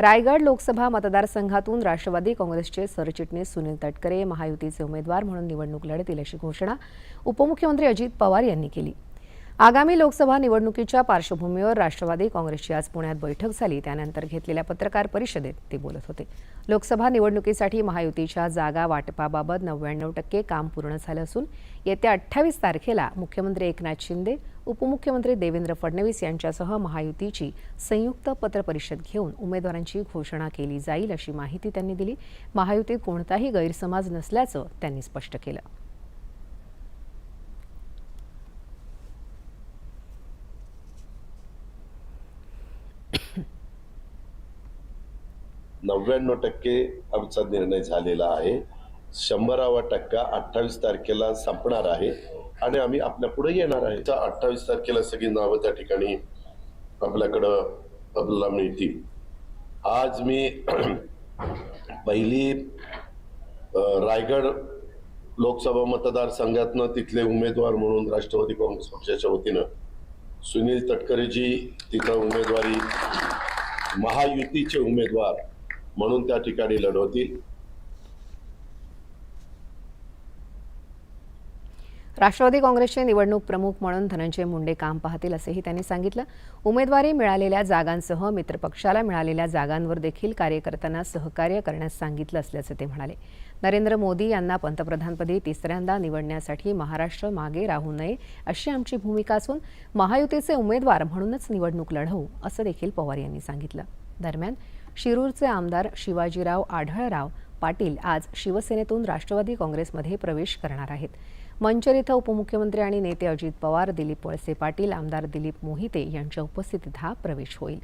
रायगड लोकसभा मतदारसंघातून राष्ट्रवादी काँग्रेसचे सरचिटणीस सुनील तटकरे महायुतीचे उमेदवार म्हणून निवडणूक लढतील अशी घोषणा उपमुख्यमंत्री अजित पवार यांनी केली. आगामी लोकसभा निवडणुकीच्या पार्श्वभूमीवर राष्ट्रवादी काँग्रेसची आज पुण्यात बैठक झाली. त्यानंतर घेतलेल्या पत्रकार परिषदेत ते बोलत होते. लोकसभा निवडणुकीसाठी महायुतीच्या जागा वाटपाबाबत नव्याण्णव टक्के काम पूर्ण झालं असून येत्या अठ्ठावीस तारखेला मुख्यमंत्री एकनाथ शिंदे उपमुख्यमंत्री देवेंद्र फडणवीस यांच्यासह महायुतीची संयुक्त पत्रपरिषद घेऊन उमेदवारांची घोषणा केली जाईल अशी माहिती त्यांनी दिली. महायुतीत कोणताही गैरसमज नसल्याचं त्यांनी स्पष्ट केलं. नव्याण्णव टक्के आमचा निर्णय झालेला आहे. शंभरावा टक्का अठ्ठावीस तारखेला संपणार आहे. आणि आम्ही आपल्या पुढे येणार आहे. अठ्ठावीस तारखेला सगळी नावं त्या ठिकाणी आपल्याकडं आपल्याला मिळतील. आज मी पहिली रायगड लोकसभा मतदारसंघातनं तिथले उमेदवार म्हणून राष्ट्रवादी काँग्रेस पक्षाच्या वतीनं सुनील तटकरेजी तिथं उमेदवारी महायुतीचे उमेदवार म्हणून त्या ठिकाणी लढवतील. राष्ट्रवादी काँग्रेसचे निवडणूक प्रमुख म्हणून धनंजय मुंडे काम पाहतील असंही त्यांनी सांगितलं. उमेदवारी मिळालेल्या जागांसह मित्रपक्षाला मिळालेल्या जागांवर देखील कार्यकर्त्यांना सहकार्य करण्यास सांगितलं असल्याचं ते म्हणाले. नरेंद्र मोदी यांना पंतप्रधानपदी तिसऱ्यांदा निवडण्यासाठी महाराष्ट्र मागे राहू नये अशी आमची भूमिका असून महायुतीचे उमेदवार म्हणूनच निवडणूक लढवू असं देखील पवार यांनी सांगितलं. दरम्यान शिरूरचे आमदार शिवाजीराव आढळराव पाटील आज शिवसेनेतून राष्ट्रवादी काँग्रेसमध्ये प्रवेश करणार आहेत. मंचर इथं उपमुख्यमंत्री आणि नेते अजित पवार दिलीप वळसे पाटील आमदार दिलीप मोहिते यांच्या उपस्थितीत हा प्रवेश होईल.